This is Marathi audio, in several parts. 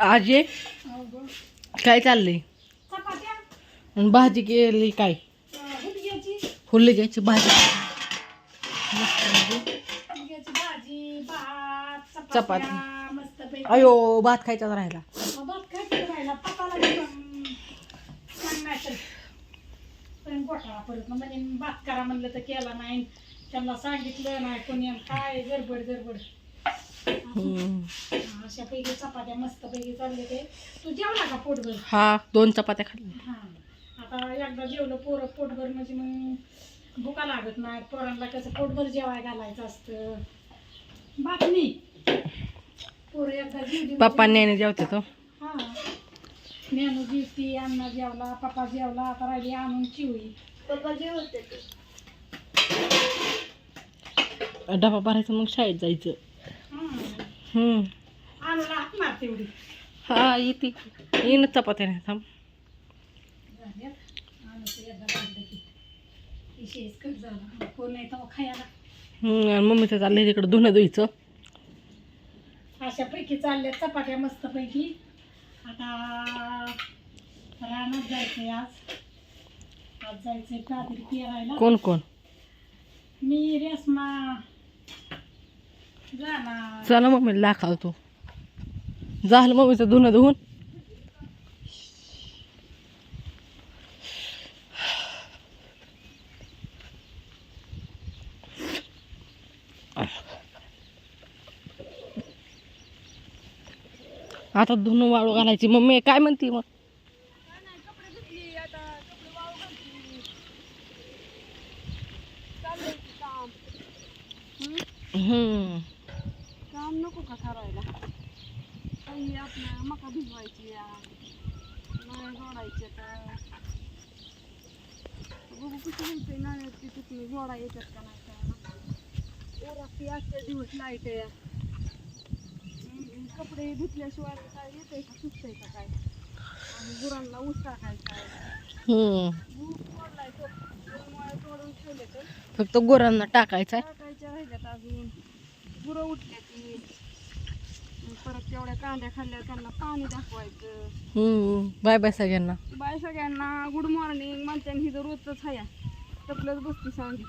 आजे. काय चाललंय? भाजी केली काय? फुले घ्यायची भाजी. चपाती. अयो भात खायचाच राहिला. भात करू म्हणलं तर केला नाही. त्यांना सांगितलं नाही कोणी. काय गडबड गडबड. अशा पैकी चपात्या मस्त पैकी चालले ते. तू जेवला का पोटभर? हा दोन चपात्या खाल्ल्या. हा. आता एकदा जेवलं पोरं पोटभर म्हणजे मग भुका लागत नाही. पोरांना कसं पोटभर जेवाय घालायचं असतं. बातमी. पोरं एकदा जेवली पप्पा नेणे जेवते तो हा. मेनू जेवती अण्णा जेवला पप्पा जेवला आता राहिली आणून चिवई पप्पा जेवते डबा भरायचा मग शाळेत जायचं. हा येते येईन चपात्या नाही थांब मम्मीचं चाललंय तिकडं धुणं धुईचं अशा पैकी चालल्या चपात्या मस्त पैकी आता रानात जायचंय आज आज जायचंय कोण कोण मी रेसमा चला चला मम्मीला दाखवतो झालं मम्मीचं धुणं धुवून. आता धुणं वाळू घालायची. मम्मी काय म्हणते मग? हम्म. काम नको का ठरायला काही आपल्या मका भिजवायची नळ जोडायचे तर बघू किती व्हायचंय नळ्याची तिथली जोडा येतात का नाही का ओराची आजच्या दिवस लाइट आहे. कपडे धुतल्याशिवाय काय येतंय का सुचतंय का काय? आणि गुरांना ऊस टाकायचा ऊस तोडलाय तो तोडून ठेवले तर फक्त गोरांना टाकायचा टाकायच्या राहिल्यात अजून. गुरं उठल्या ती परत तेवढ्या कांद्या खाल्ल्या त्यांना पाणी दाखवायचं. हम्म बाय बाय सगळ्यांना. बाय सगळ्यांना गुड मॉर्निंग म्हणते ही जर रोजच हाया. तपलंच बसती सांगी.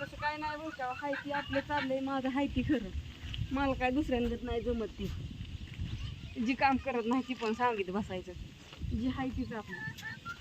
तसं काय नाही बरं का हाय ती आपलं चाललंय माझं हाय ती खरं. मला काय दुसऱ्यांगत नाही जमत ती. जी काम करत नाही ती पण सांगित बसायचं. जी हाय तीच आपलं.